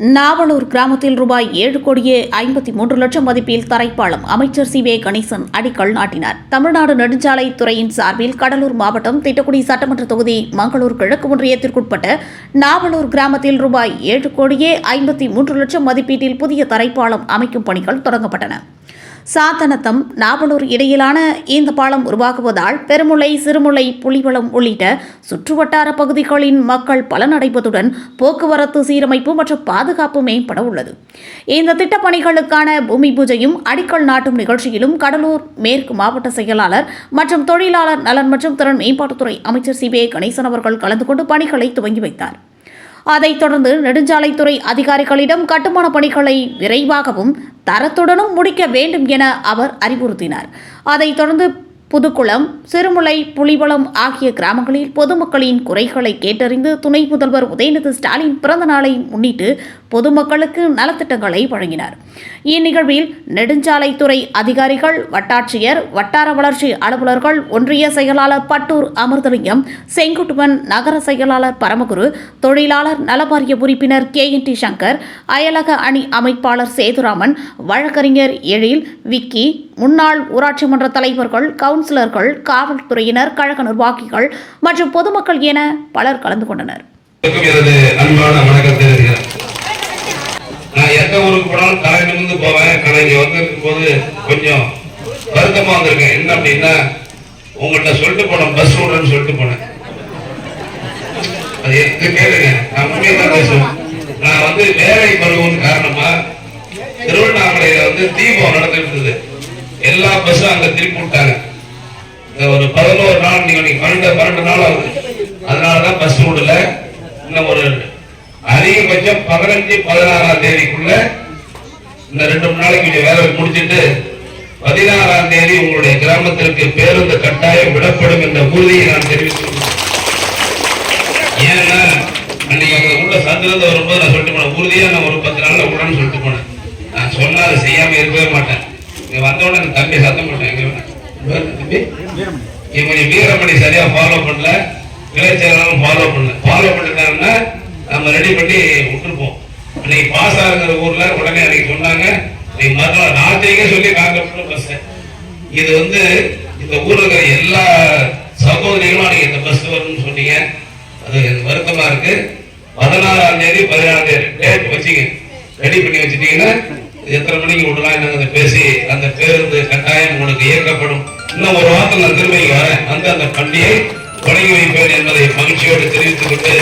நாவலூர் கிராமத்தில் ரூபாய் ஏழு கோடியே ஐம்பத்தி மூன்று லட்சம் மதிப்பில் தரைப்பாலம் அமைச்சர் சி வே கணேசன் அடிக்கல் நாட்டினார். தமிழ்நாடு நெடுஞ்சாலை துறையின் சார்பில் கடலூர் மாவட்டம் திட்டக்குடி சட்டமன்ற தொகுதி மங்களூர் கிழக்கு ஒன்றியத்திற்குட்பட்ட நாவலூர் கிராமத்தில் ரூபாய் ஏழு கோடியே ஐம்பத்தி மூன்று லட்சம் மதிப்பீட்டில் புதிய தரைப்பாலம் அமைக்கும் பணிகள் தொடங்கப்பட்டன. சாத்தனத்தம் நாவலூர் இடையிலான இந்த பாலம் உருவாகுவதால் பெருமுளை சிறுமுளை புலிவளம் உள்ளிட்ட சுற்றுவட்டார பகுதிகளின் மக்கள் பலனடைவதுடன் போக்குவரத்து சீரமைப்பு மற்றும் பாதுகாப்பு மேம்பட உள்ளது. இந்த திட்டப்பணிகளுக்கான பூமி பூஜையும் அடிக்கல் நாட்டும் நிகழ்ச்சியிலும் கடலூர் மேற்கு மாவட்ட செயலாளர் மற்றும் தொழிலாளர் நலன் மற்றும் திறன் மேம்பாட்டுத்துறை அமைச்சர் சி. வே. கணேசன் அவர்கள் கலந்து கொண்டு பணிகளை துவங்கி வைத்தார். அதைத் தொடர்ந்து நெடுஞ்சாலைத்துறை அதிகாரிகளிடம் கட்டுமான பணிகளை விரைவாகவும் தரத்துடனும் முடிக்க வேண்டும் என அவர் அறிவுறுத்தினார். அதைத் தொடர்ந்து புதுக்குளம் சிறுமுலை புலிவளம் ஆகிய கிராமங்களில் பொதுமக்களின் குறைகளை கேட்டறிந்து துணை முதல்வர் உதயநிதி ஸ்டாலின் பிறந்த நாளை முன்னிட்டு பொதுமக்களுக்கு நலத்திட்டங்களை வழங்கினார். இந்நிகழ்வில் நெடுஞ்சாலைத்துறை அதிகாரிகள் வட்டாட்சியர் வட்டார வளர்ச்சி அலுவலர்கள் ஒன்றிய செயலாளர் பட்டூர் அமிர்தலிங்கம் செங்குட்டுவன் நகர செயலாளர் பரமகுரு தொழிலாளர் நலவாரிய உறுப்பினர் கே என் டி சங்கர் அயலக அணி அமைப்பாளர் சேதுராமன் வழக்கறிஞர் எழில் விக்கி முன்னாள் ஊராட்சி மன்ற தலைவர்கள் கவுன்சிலர்கள் காவல்துறையினர் கழக நிர்வாகிகள் மற்றும் பொதுமக்கள் என பலர் கலந்து கொண்டனர். நான் எந்த ஊருக்கு போனாலும் தலை நிமிர்ந்து போவேன். ஆனா இங்கே வந்திருக்கும் போது கொஞ்சம் வருத்தமாக வந்திருக்கேன். என்ன அப்படின்னா உங்கள்கிட்ட சொல்லிட்டு போனேன் பஸ் விடுறேன்னு சொல்லிட்டு போனேன். அது எது கேளுங்க நான் உண்மையை தான் பேசுவேன். நான் வந்து வேலை பருவம் காரணமா திருவண்ணாமலையில வந்து தீபம் நடந்துட்டு இருந்தது எல்லா பஸ்ஸும் அங்க திருப்பி விட்டாங்க. ஒரு பதினோரு நாள் நீங்க நீங்க பன்னெண்டு பன்னெண்டு நாள் ஆகுது. அதனாலதான் பஸ் விடல இன்னும் ஒரு அதிகபட்சம் பதினஞ்சு பதினாறாம் தேதிக்குள்ள இந்த ரெண்டு மூணு நாளைக்கு வேலை முடிச்சுட்டு பதினாறாம் தேதி உங்களுடைய கிராமத்திற்கு பேருந்து கட்டாயம் விடப்படும் என்ற உறுதியை நான் தெரிவித்துள்ளேன் ஏன்னா அன்னைக்கு அங்க உள்ள சந்திலிருந்து வரும்போது நான் சொல்லிட்டு போனேன். உறுதியா நான் ஒரு பத்து நாள்ல விடணும்னு சொல்லிட்டு போனேன். நான் சொன்னா அதை செய்யாம இருக்கவே மாட்டேன். இங்க வந்தோடனே எனக்கு தம்பி சத்தம் போட்டேன். எங்க இவங்க வீரமணி சரியா ஃபாலோ பண்ணல. இளைச்சர்களும் ஃபாலோ பண்ணல. ஃபாலோ பண்ண நம்ம ரெடி பண்ணி விட்டுருப்போம். அன்னைக்கு பாஸ் ஆகுங்கிற ஊர்ல உடனே அன்னைக்கு சொன்னாங்க. இன்னைக்கு மறுநாள் ராத்திரிக்கே சொல்லி நாங்க பஸ் இது வந்து இந்த ஊர்ல இருக்கிற எல்லா சகோதரிகளும் அன்னைக்கு இந்த பஸ் வரும்னு சொன்னீங்க. அது எனக்கு வருத்தமா இருக்கு. பதினாறாம் தேதி பதினாறாம் தேதி டேட் வச்சுங்க. ரெடி பண்ணி வச்சுட்டீங்கன்னா எத்தனை மணிக்கு விடலாம் என்னங்க பேசி அந்த பேருந்து கட்டாயம் உங்களுக்கு இயக்கப்படும். இன்னும் ஒரு வாரத்தில் நான் திரும்பி வரேன். வந்து அந்த பண்டிகை தொடங்கி வைப்பேன் என்பதை மகிழ்ச்சியோடு தெரிவித்துக் கொண்டு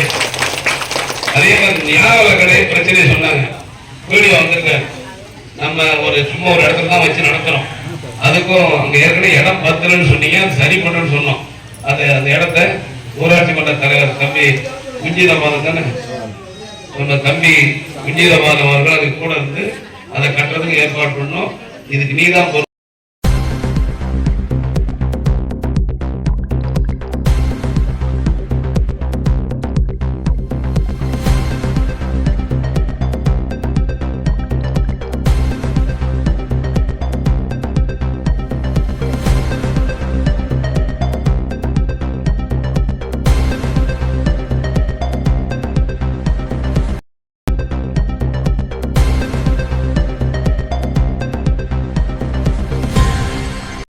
அதே மாதிரி ஞாபக கடை பிரச்சனை சொன்னாங்க. வீடியோ வந்திருக்க நம்ம ஒரு சும்மா ஒரு இடத்துல தான் வச்சு நடத்துறோம். அதுக்கும் அங்க ஏற்கனவே இடம் பத்தலன்னு சொன்னீங்க. சரி பண்ணுன்னு சொன்னோம். அது அந்த இடத்த ஊராட்சி மன்ற தலைவர் தம்பி குஞ்சிதபாதம் தானே? நம்ம தம்பி குஞ்சிதபாதம் அவர்கள் அதுக்கு கூட இருந்து அதை கட்டுறதுக்கு ஏற்பாடு பண்ணோம். இதுக்கு நீதான் பொறுப்பு.